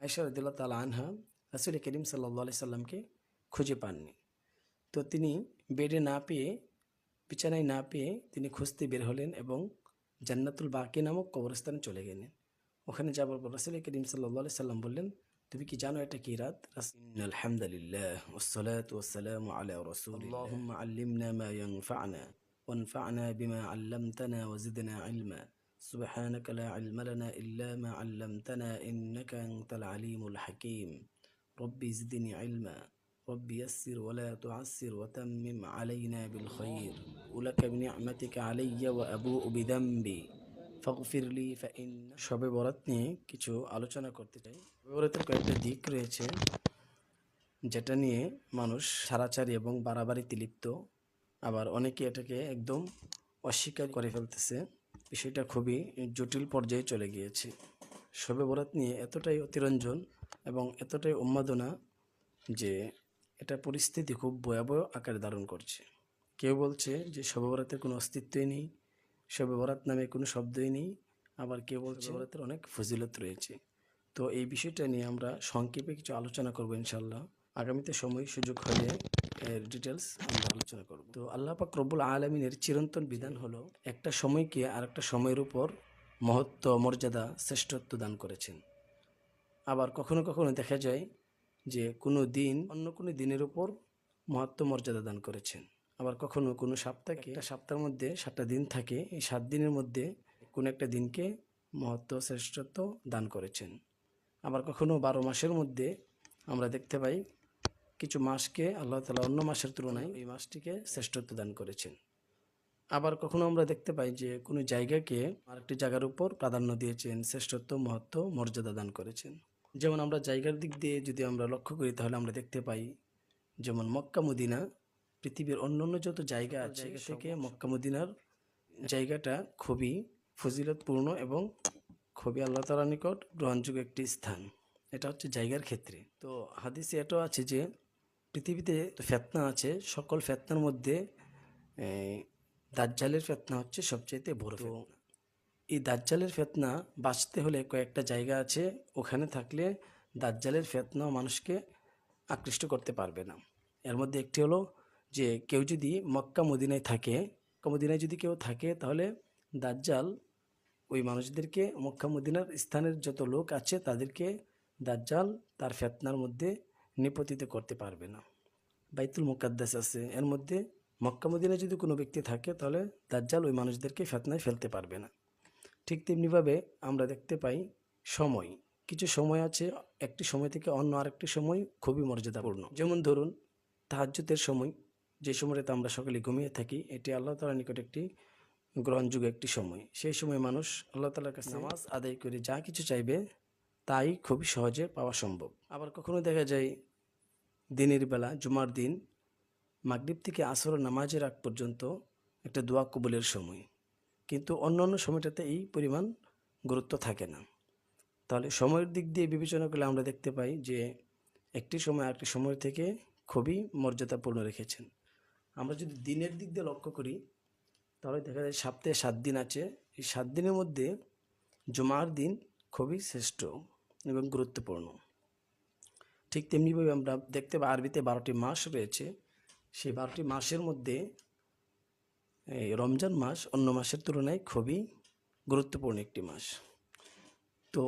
আয়সা রদুল্লাহ তালা আনহা রাসুল করিম সাল্লা সাল্লামকে খুঁজে পাননি তো তিনি বেডে না পেয়ে বিছানায় না পেয়ে তিনি খুঁজতে বের হলেন এবং জান্নাতুল বাকি নামক কবরস্থানে চলে গেলেন ওখানে যাবার পর রাসুল করিম সাল্লা সাল্লাম বললেন তুমি কি জানো এটা কি রাত আলহামদুলিল্লাহ والصلاة والسلام على رسول الله اللهم علمنا ما ينفعنا وانفعنا بما علمتنا وزدنا علما سبحانك لا علم لنا إلا ما علمتنا إنك أنت العليم الحكيم ربي زدني علما ربي يسر ولا تعسر وتمم علينا بالخير ولك بنعمتك علي وأبوء بذنبي ফগফির লি ফাইন সবে বরাত নিয়ে কিছু আলোচনা করতে চাই সবে বরাতের কয়েকটা দিক রয়েছে যেটা নিয়ে মানুষ সারাচারি এবং বাড়াবাড়িতে লিপ্ত আবার অনেকে এটাকে একদম অস্বীকার করে ফেলতেছে বিষয়টা খুবই জটিল পর্যায়ে চলে গিয়েছে। শবে বরাত নিয়ে এতটাই অতিরঞ্জন এবং এতটাই উন্মাদনা যে এটা পরিস্থিতি খুব ভয়াবহ আকারে ধারণ করছে। কেউ বলছে যে শবে বরাতের কোনো অস্তিত্বই নেই শবে বরাত নামে কোনো শব্দই নেই, আবার কেউ বলছে বরাতের অনেক ফজিলত রয়েছে। তো এই বিষয়টা নিয়ে আমরা সংক্ষেপে কিছু আলোচনা করব ইনশাল্লাহ আগামীতে সময় সুযোগ হলে এর ডিটেলস আমরা আলোচনা করব। তো আল্লাহ পাক রব্বুল আলমিনের চিরন্তন বিধান হলো একটা সময়কে আর একটা সময়ের উপর মহত্ব, মর্যাদা, শ্রেষ্ঠত্ব দান করেছেন। আবার কখনো কখনো দেখা যায় যে কোনো দিন অন্য কোনো দিনের উপর মহত্ব, মর্যাদা দান করেছেন। আবার কখনো কোনো সপ্তাহকে সপ্তাহের মধ্যে সাতটা দিন থাকে, এই সাত দিনের মধ্যে কোনো একটা দিনকে মহত্ব, শ্রেষ্ঠত্ব দান করেছেন। আবার কখনো বারো মাসের মধ্যে আমরা দেখতে পাই কিছু মাসকে আল্লাহ তালা অন্য মাসের তুলনায় এই মাসটিকে শ্রেষ্ঠত্ব দান করেছেন। আবার কখনো আমরা দেখতে পাই যে কোনো জায়গাকে আরেকটি জায়গার উপর প্রাধান্য দিয়েছেন শ্রেষ্ঠত্ব মহত্ব মর্যাদা দান করেছেন। যেমন আমরা জায়গার দিক দিয়ে যদি আমরা লক্ষ্য করি তাহলে আমরা দেখতে পাই যেমন মক্কা মদিনা পৃথিবীর অন্য অন্য যত জায়গা আছে থেকে মক্কা মদিনার জায়গাটা খুবই ফজিলতপূর্ণ এবং খুবই আল্লাহ তালার নিকট গ্রহণযোগ্য একটি স্থান। এটা হচ্ছে জায়গার ক্ষেত্রে। তো হাদিসে এটাও আছে যে পৃথিবীতে ফেতনা আছে সকল ফেতনার মধ্যে দাজ্জালের ফেতনা হচ্ছে সবচাইতে বড় ফেতনা। এই দাজ্জালের ফেতনা বাঁচতে হলে কয়েকটা জায়গা আছে ওখানে থাকলে দাজ্জালের ফেতনা মানুষকে আকৃষ্ট করতে পারবে না। এর মধ্যে একটি হলো যে কেউ যদি মক্কা মদিনায় থাকে মক্কা মদিনায় যদি কেউ থাকে তাহলে দাজ্জাল ওই মানুষদেরকে মক্কা মদিনার স্থানের যত লোক আছে তাদেরকে দাজ্জাল তার ফেতনার মধ্যে নিপতিত করতে পারবে না। বাইতুল মুকাদ্দাস আছে, এর মধ্যে মক্কা মদিনায় যদি কোনো ব্যক্তি থাকে, তাহলে দাজ্জাল ওই মানুষদেরকে ফেতনায় ফেলতে পারবে না। ঠিক তেমনিভাবে আমরা দেখতে পাই সময়, কিছু সময় আছে, একটি সময় থেকে অন্য আরেকটি সময় খুবই মর্যাদাপূর্ণ। যেমন ধরুন, তাহাজ্জুদের সময়, যে সময়টাতে আমরা সকালে ঘুমিয়ে থাকি, এটি আল্লাহ তালার নিকট একটি গ্রহণযোগ্য একটি সময়। সেই সময় মানুষ আল্লাহ তালার কাছে নামাজ আদায় করে যা কিছু চাইবে, তাই খুবই সহজে পাওয়া সম্ভব। আবার কখনো দেখা যায় দিনের বেলা, জুমার দিন, মাগরিব থেকে আসর নামাজের আগ পর্যন্ত একটা দোয়া কবুলের সময়। কিন্তু অন্য অন্য সময়টাতে এই পরিমাণ গুরুত্ব থাকে না। তাহলে সময়ের দিক দিয়ে বিবেচনা করলে আমরা দেখতে পাই যে একটি সময় আরেকটি সময় থেকে খুবই মর্যাদাপূর্ণ রেখেছেন। আমরা যদি দিনের দিক দিয়ে লক্ষ্য করি, তাহলে দেখা যায় সপ্তাহে সাত দিন আছে। এই সাত দিনের মধ্যে জুমার দিন খুবই শ্রেষ্ঠ এবং গুরুত্বপূর্ণ। ঠিক তেমনিভাবে আমরা দেখতে পাই আরবিতে বারোটি মাস রয়েছে। সেই বারোটি মাসের মধ্যে এই রমজান মাস অন্য মাসের তুলনায় খুবই গুরুত্বপূর্ণ একটি মাস। তো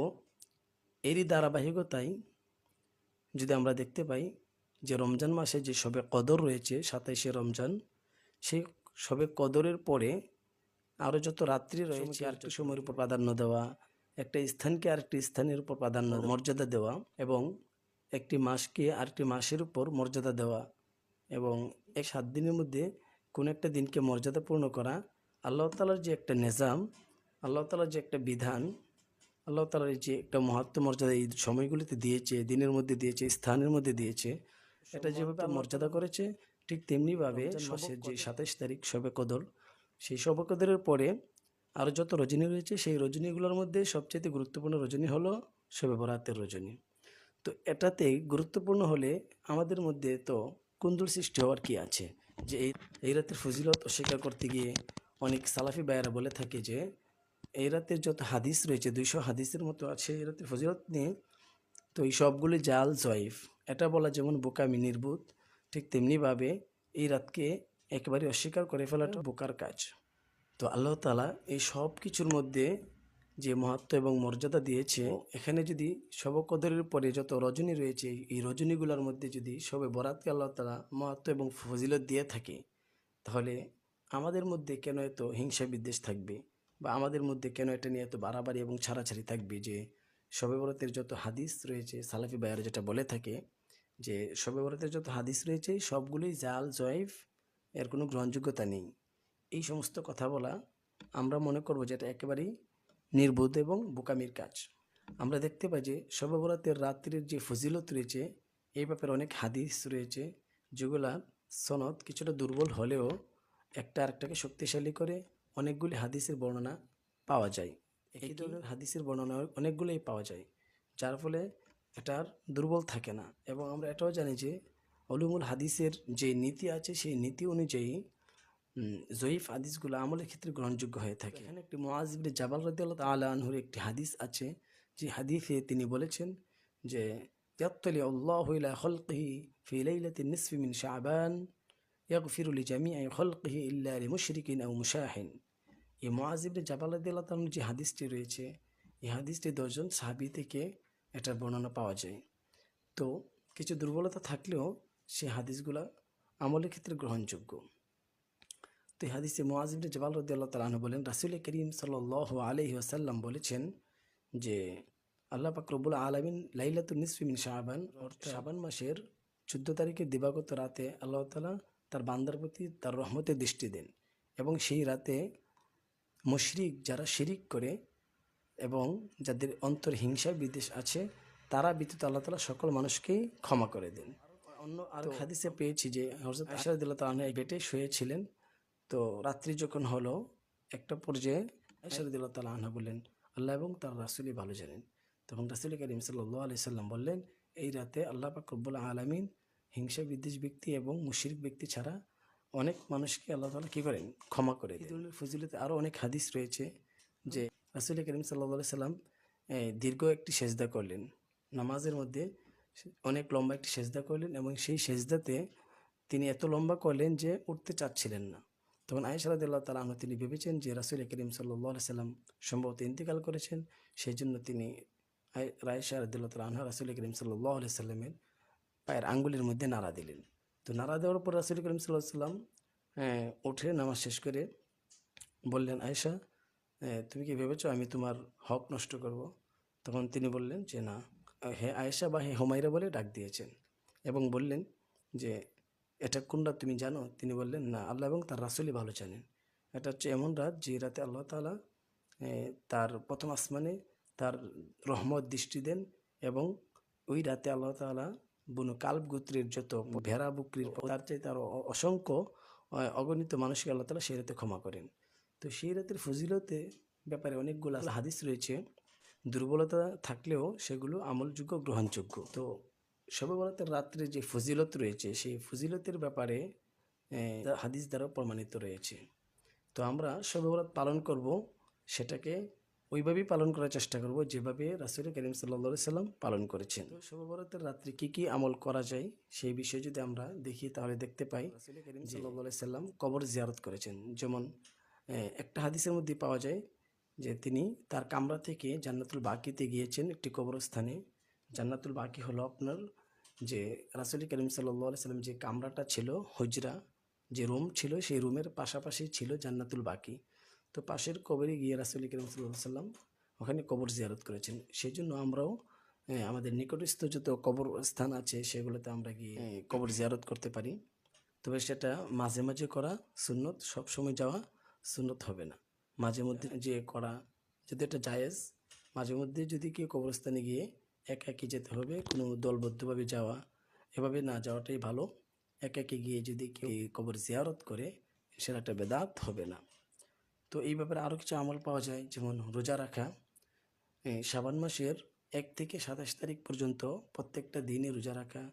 এরই ধারাবাহিকতায় যদি আমরা দেখতে পাই যে রমজান মাসে যে সবে কদর রয়েছে সাতাইশে রমজান সেই সবে কদরের পরে আরও যত রাত্রি রয়েছে আরেকটি সময়ের উপর প্রাধান্য দেওয়া একটা স্থানকে আরেকটি স্থানের উপর প্রাধান্য মর্যাদা দেওয়া এবং একটি মাসকে আরেকটি মাসের উপর মর্যাদা দেওয়া এবং এই সাত দিনের মধ্যে কোনো একটা দিনকে মর্যাদাপূর্ণ করা আল্লাহ তালার যে একটা নিজাম আল্লাহ তালার যে একটা বিধান আল্লাহ তালার যে একটা মহাত্ম মর্যাদা এই সময়গুলিতে দিয়েছে দিনের মধ্যে দিয়েছে স্থানের মধ্যে দিয়েছে এটা যেভাবে মর্যাদা করেছে ঠিক তেমনিভাবে মাসের যে সাতাইশ তারিখ শবে কদর সেই শবে কদরের পরে আরও যত রজনী রয়েছে সেই রজনীগুলোর মধ্যে সবচেয়ে গুরুত্বপূর্ণ রজনী হলো শবে বরাতের রজনী। তো এটাতে গুরুত্বপূর্ণ হলে আমাদের মধ্যে তো কুন্দুল সৃষ্টি হওয়ার কি আছে? যে এই এই রাতের ফজিলত অস্বীকার করতে গিয়ে অনেক সালাফি ভাইয়েরা বলে থাকে যে, এই রাতের যত হাদিস রয়েছে, দুইশো হাদিসের মতো আছে এই রাতের ফজিলত নিয়ে। তো এই সবগুলি জাল, জয়ীফ, এটা বলা যেমন বোকামি নির্বুত ঠিক তেমনিভাবে এই রাতকে একেবারে অস্বীকার করে ফেলাটা বোকার কাজ। তো আল্লাহ তালা এই সব কিছুর মধ্যে যে মহাত্ম এবং মর্যাদা দিয়েছে, এখানে যদি শব কদরের পরে যত রজনী রয়েছে, এই রজনীগুলোর মধ্যে যদি সবে বরাতকে আল্লাহ তালা মহত্ব এবং ফজিলত দিয়ে থাকে, তাহলে আমাদের মধ্যে কেন এত হিংসা বিদ্বেষ থাকবে? বা আমাদের মধ্যে কেন এটা নিয়ে এত বাড়াবাড়ি এবং ছাড়াছাড়ি থাকবে? যে শবে বরাতের যত হাদিস রয়েছে, সালাফি বায়ার যেটা বলে থাকে, যে শবে বরাতের যত হাদিস রয়েছে, সবগুলোই জাল, জয়ফ, এর কোনো গ্রহণযোগ্যতা নেই। এই সমস্ত কথা বলা আমরা মনে করব যে এটা একেবারেই নির্বোধ এবং বোকামির কাজ। আমরা দেখতে পাই যে শবে বরাতের রাত্রির যে ফজিলত রয়েছে এই ব্যাপারে অনেক হাদিস রয়েছে যেগুলা সনদ কিছুটা দুর্বল হলেও একটা আরেকটাকে শক্তিশালী করে অনেকগুলি হাদিসের বর্ণনা পাওয়া যায়। এই ধরনের হাদিসের বর্ণনা অনেকগুলোই পাওয়া যায় যার ফলে এটার দুর্বল থাকে না। এবং আমরা এটাও জানি যে অলুমুল হাদিসের যে নীতি আছে সেই নীতি অনুযায়ী জয়ীফ হাদিসগুলো আমলের ক্ষেত্রে গ্রহণযোগ্য হয়ে থাকে। এখানে একটি মোয়াজিবরে জাবাল রাদিয়াল্লাহু তাআলা আনহুর একটি হাদিস আছে। যে হাদিসে তিনি বলেছেন যে ইয়াত্তালি আল্লাহু ইলা খালকিহি ফি লাইলাতিন নিসফি মিন শাবান, ইয়াগফিরু লিজামিআ খালকিহি ইল্লা লিমুশরিকিন আও মুশাহিন। এই মোয়াজিবরে জাবাল রাদিয়াল্লাহু তাআলার যে হাদিসটি রয়েছে, এই হাদিসটি দশজন সাহাবী থেকে এটার বর্ণনা পাওয়া যায়। তো কিছু দুর্বলতা থাকলেও সেই হাদিসগুলা আমলের ক্ষেত্রে গ্রহণযোগ্য। তো এই হাদিসে মোয়াজিবনে জবাল রদ্দাল্লাহ তালাহ বলেন রাসুল করিম সাল আলহি আসাল্লাম বলেছেন যে আল্লাহ পাক রব্বুল আলমিন লাইলাতুল নিসফিমিন শাহবান অর্থাৎ শাবান মাসের চোদ্দ তারিখের দিবাগত রাতে আল্লাহ তালা তার বান্দার প্রতি তার রহমতের দৃষ্টি দেন এবং সেই রাতে মুশরিক যারা শিরিক করে এবং যাদের অন্তর হিংসা বিদেশ আছে তারা বিদ্যুৎ আল্লাহ তালা সকল মানুষকেই ক্ষমা করে দেন। অন্য আর হাদিসে পেয়েছি যে হজরত আশারদুল্লাহ তালা এক বেটে শুয়েছিলেন। তো রাত্রি যখন হলো, একটা পর্যায়ে আশারদুল্লাহ তালা আনহা বললেন, আল্লাহ এবং তার রাসুলই ভালো জানেন। তখন রাসুল করিম সাল্লাহ আলি সাল্লাম বললেন, এই রাতে আল্লাহ পাক রব্বুল আলমিন হিংসা বিদ্বেষ ব্যক্তি এবং মুশরিক ব্যক্তি ছাড়া অনেক মানুষকে আল্লাহ তালা কী করেন? ক্ষমা করে দেন। ঈদুল ফজিলতে আরও অনেক হাদিস রয়েছে যে রাসুল করিম সাল্লাহ সাল্লাম দীর্ঘ একটি সেজদা করলেন। নামাজের মধ্যে অনেক লম্বা একটি সেজদা করলেন এবং সেই সেজদাতে তিনি এত লম্বা করলেন যে উঠতে চাচ্ছিলেন না। তখন আয়সারাদুল্লাহ তালা আনহু তিনি ভেবেছেন যে রাসুল করিম সাল্লাহ সাল্লাম সম্ভবত ইন্তিকাল করেছেন। সেই জন্য তিনি রায়সা রদুল্লাহ তালা আনহা রাসুল করিম সাল্লাহ সাল্লামের পায়ের আঙ্গুলের মধ্যে নাড়া দিলেন। তো নাড়া দেওয়ার পর রাসুল করিম সাল্লাহ সাল্লাম আহ, উঠে নামাজ শেষ করে বললেন আহ, তুমি কি ভেবেছো আমি তোমার হক নষ্ট করব? তখন তিনি বললেন যে না। হে আয়েশা বা হে হুমাইরা বলে ডাক দিয়েছেন এবং বললেন যে এটা কোন রাত তুমি জানো? তিনি বললেন, না, আল্লাহ এবং তার রাসুলই ভালো জানেন। এটা হচ্ছে এমন রাত যে রাতে আল্লাহ তালা তার প্রথম আসমানে তার রহমত দৃষ্টি দেন এবং ওই রাতে আল্লাহ তালা বুনো কাল্প গোত্রের যত ভেড়া বুকরির তার আরও অ- অসংখ্য অগণিত মানুষকে আল্লাহ তালা সেই রাতে ক্ষমা করেন। তো সেই রাতের ফজিলতে ব্যাপারে অনেকগুলো হাদিস রয়েছে। দুর্বলতা থাকলেও সেগুলো আমলযোগ্য, গ্রহণযোগ্য। তো সবে বরাতের রাত্রে যে ফজিলত রয়েছে সেই ফজিলতের ব্যাপারে হাদিস দ্বারা প্রমাণিত রয়েছে। তো আমরা সবে বরাত পালন করব সেটাকে ওইভাবেই পালন করার চেষ্টা করব যেভাবে রাসুল করিম সাল্লা সাল্লাম পালন করেছেন। তো শবে বরাতের রাত্রে কী কী আমল করা যায় সেই বিষয়ে যদি আমরা দেখি তাহলে দেখতে পাই রাসুল করিম সাল্লা সাল্লাম কবর জিয়ারত করেছেন। যেমন একটা হাদিসের মধ্যে পাওয়া যায় যে তিনি তার কামরা থেকে জান্নাতুল বাকিতে গিয়েছেন একটি কবরস্থানে। জান্নাতুল বাকি হলো আপনার যে রাসুল করিম সাল্লাহ সাল্লাম যে কামরাটা ছিল, হজরা, যে রুম ছিল, সেই রুমের পাশাপাশি ছিল জান্নাতুল বাকি। তো পাশের কবরে গিয়ে রাসুল করিম সাল্লাম ওখানে কবর জিয়ারত করেছেন। সেই জন্য আমরাও আমাদের নিকটস্থ যত কবর স্থান আছে, সেগুলোতে আমরা গিয়ে কবর জিয়ারত করতে পারি। তবে সেটা মাঝে মাঝে করা সুন্নত সবসময় যাওয়া সুন্নত হবে না। মাঝে মধ্যে যে করা, যদি এটা জায়েজ, মাঝে মধ্যে যদি কেউ কবরস্থানে গিয়ে একা একি যেতে হবে, কোনো দলবদ্ধভাবে যাওয়া, এভাবে না যাওয়াটাই ভালো। একা একি গিয়ে যদি কেউ কবর জিয়ারত করে, সেটা একটা বেদাত হবে না। তো এই ব্যাপারে আরও কিছু আমল পাওয়া যায়, যেমন রোজা রাখা। শাবান মাসের এক থেকে সাতাশ তারিখ পর্যন্ত প্রত্যেকটা দিনে রোজা রাখা,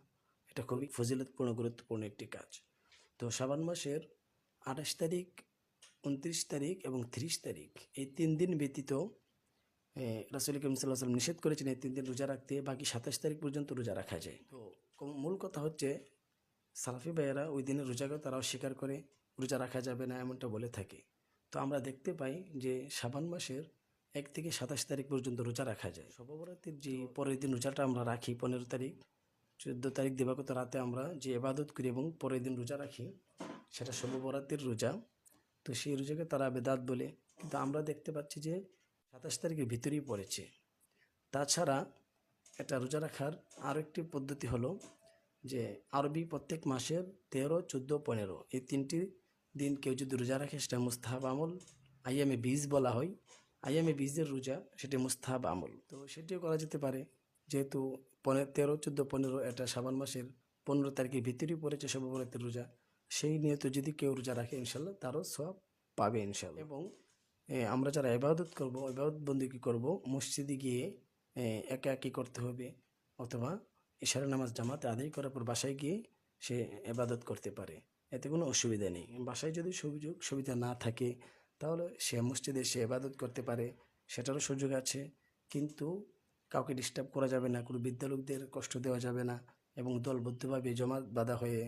এটা খুবই ফজিলতপূর্ণ, গুরুত্বপূর্ণ একটি কাজ। তো শাবান মাসের আঠাশ তারিখ, উনত্রিশ তারিখ এবং ত্রিশ তারিখ, এই তিন দিন ব্যতীত রাসুল করিম সাল্লাহ সাল্লাম নিষেধ করেছেন এই তিন দিন রোজা রাখতে বাকি সাতাশ তারিখ পর্যন্ত রোজা রাখা যায়। তো মূল কথা হচ্ছে সালাফি ভাইয়েরা ওই দিনের রোজাকে তারাও স্বীকার করে রোজা রাখা যাবে না এমনটা বলে থাকে। তো আমরা দেখতে পাই যে সাবান মাসের এক থেকে সাতাশ তারিখ পর্যন্ত রোজা রাখা যায়। সর্বরাতের যে পরের দিন রোজাটা আমরা রাখি পনেরো তারিখ চোদ্দ তারিখ দিবাগত রাতে আমরা যে এবাদত করি এবং পরের দিন রোজা রাখি সেটা সর্বরাতের রোজা। তো সেই রোজাকে তারা বেদাত বলে। কিন্তু আমরা দেখতে পাচ্ছি যে সাতাশ তারিখের ভিতরেই পড়েছে। তাছাড়া এটা রোজা রাখার আরও একটি পদ্ধতি হলো যে আরবি প্রত্যেক মাসের তেরো, চোদ্দ, পনেরো এই তিনটি দিন কেউ যদি রোজা রাখে সেটা মুস্তাহাব আমল, আইয়ামে বীজ বলা হয়। আইয়ামে বীজের রোজা সেটি মুস্তাহাব আমল। তো সেটিও করা যেতে পারে। যেহেতু পনেরো তেরো, চোদ্দ, পনেরো এটা শ্রাবণ মাসের পনেরো তারিখের ভিতরেই পড়েছে সর্বরাতের রোজা। সেই নিয়ত যদি কেউ রোজা রাখে ইনশাল্লাহ তারও সব পাবে ইনশাল্লাহ। এবং আমরা যারা ইবাদত করব ইবাদত বন্দিকে করব মসজিদে গিয়ে একা একই করতে হবে অথবা ইশারা নামাজ জামাতে আদায় করার পর বাসায় গিয়ে সে এবাদত করতে পারে। এতে কোনো অসুবিধা নেই। বাসায় যদি সুযোগ সুবিধা না থাকে তাহলে সে মসজিদে সে এবাদত করতে পারে সেটারও সুযোগ আছে। কিন্তু কাউকে ডিস্টার্ব করা যাবে না কোনো বিদ্যালুকদের কষ্ট দেওয়া যাবে না এবং দলবদ্ধভাবে জমা বাঁধা হয়ে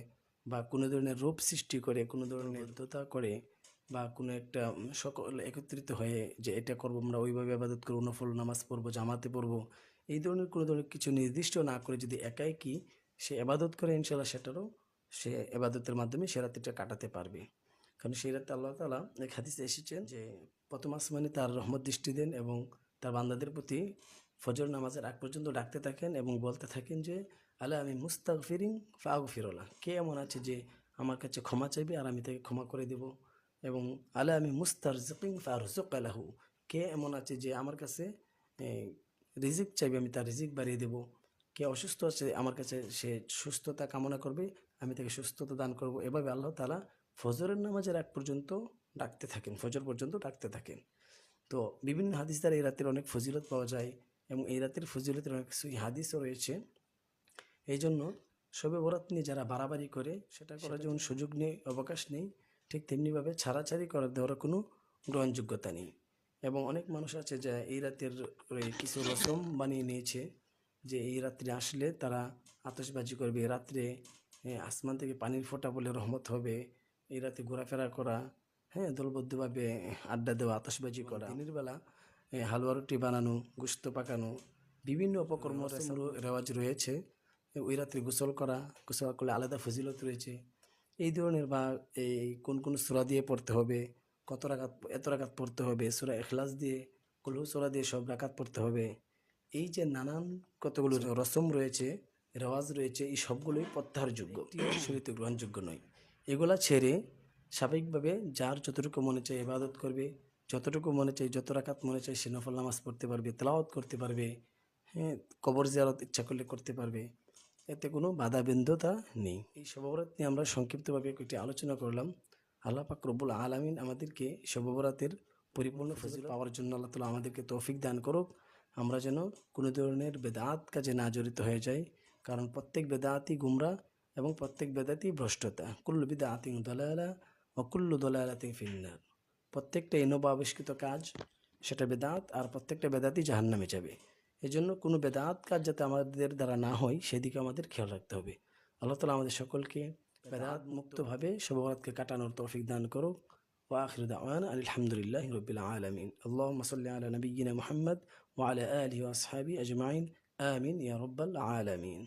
বা কোনো ধরনের রূপ সৃষ্টি করে কোনো ধরনের বদ্ধতা করে বা কোনো একটা সকল একত্রিত হয়ে যে এটা করব, আমরা ওইভাবে আবাদত করব, নফল নামাজ পড়ব, জামাতে পড়ব, এই ধরনের কোনো ধরনের কিছু নির্দিষ্ট না করে যদি একাই কি সে এবাদত করে ইনশাল্লাহ সেটারও সে এবাদতের মাধ্যমে সে রাত্রিটা কাটাতে পারবে। কারণ সেই রাতে আল্লাহ তালা এক হাদিসে এসেছেন যে, প্রথম আসমানে তার রহমত দৃষ্টি দেন এবং তার বান্দাদের প্রতি ফজর নামাজের আগ পর্যন্ত ডাকতে থাকেন এবং বলতে থাকেন যে আল্লাহ আমি মুস্তাক ফিরিং ফাগ ফিরোলা কে এমন আছে যে, আমার কাছে ক্ষমা চাইবে আর আমি তাকে ক্ষমা করে দেব? এবং আল্লাহ আমি মুস্তার জিকিং ফারুজুক আলাহু কে এমন আছে যে আমার কাছে রিজিক চাইবে আমি তার রিজিক বাড়িয়ে দেব। কে অসুস্থ আছে আমার কাছে সে সুস্থতা কামনা করবে আমি তাকে সুস্থতা দান করব। এভাবে আল্লাহ তালা ফজরের নামাজের এক পর্যন্ত ডাকতে থাকেন ফজর পর্যন্ত ডাকতে থাকেন। তো বিভিন্ন হাদিস দ্বারা এই রাতের অনেক ফজিলত পাওয়া যায় এবং এই রাতের ফজিলতের অনেক কিছু হাদিসও রয়েছে। এই জন্য শবে বরাত নিয়ে যারা বাড়াবাড়ি করে সেটা করার যেমন সুযোগ নেই অবকাশ নেই ঠিক তেমনিভাবে ছাড়াছাড়ি করার দেওয়ার কোনো গ্রহণযোগ্যতা নেই। এবং অনেক মানুষ আছে যে এই রাতের কিছু রসম বানিয়ে নিয়েছে যে এই রাত্রে আসলে তারা আতশবাজি করবে রাত্রে আসমান থেকে পানির ফোঁটা বলে রহমত হবে এই রাতে ঘোরাফেরা করা হ্যাঁ দলবদ্ধভাবে আড্ডা দেওয়া আতশবাজি করা দিনের বেলা হালুয়া রুটি বানানো গুস্ত পাকানো বিভিন্ন অপকর্ম রেওয়াজ রয়েছে। ওই রাত্রে গোসল করা গোসল করলে আলাদা ফজিলত রয়েছে। এই ধরনের বা এই কোন কোন সুরা দিয়ে পড়তে হবে কত রাকাত এত রাকাত পড়তে হবে সুরা এখলাস দিয়ে কুলহু সুরা দিয়ে সব রাকাত পড়তে হবে। এই যে নানান কতগুলো রসম রয়েছে রেওয়াজ রয়েছে এই সবগুলোই প্রত্যাহারযোগ্য শরীরে গ্রহণযোগ্য নয়। এগুলা ছেড়ে স্বাভাবিকভাবে যার যতটুকু মনে চায় ইবাদত করবে যতটুকু মনে চায় যত রাকাত মনে চায় সে নফল নামাজ পড়তে পারবে তেলাওয়াত করতে পারবে হ্যাঁ কবর জিয়ারত ইচ্ছা করলে করতে পারবে। এতে কোনো বাধা বিন্দতা নেই। এই শববরাত নিয়ে আমরা সংক্ষিপ্তভাবে একটি আলোচনা করলাম। আল্লাহ পাক রব্বুল আলামিন আমাদেরকে শববরাতের পরিপূর্ণ ফজিল পাওয়ার জন্য আল্লাহ তালা আমাদেরকে তৌফিক দান করুক। আমরা যেন কোনো ধরনের বেদাত কাজে না জড়িত হয়ে যাই। কারণ প্রত্যেক বেদাতই গুমরা এবং প্রত্যেক বেদাতই ভ্রষ্টতা। কুল্লু বিদাতিং দলালা ও কুল্লু দলালাতিং ফিন্নার। প্রত্যেকটা ইনোবা আবিষ্কৃত কাজ সেটা বেদাত আর প্রত্যেকটা বেদাতই জাহান্নামে যাবে। এই জন্য কোনো বেদাত কাজ যাতে আমাদের দ্বারা না হয় সেদিকে আমাদের খেয়াল রাখতে হবে আল্লাহ তালা আমাদের সকলকে বেদাত মুক্তভাবে শবরাতকে কাটানোর তৌফিক দান করুক وآخر دعوانا أن الحمد لله رب العالمين اللهم صل على نبينا محمد وعلى آله وأصحابه أجمعين آمين يا رب العالمين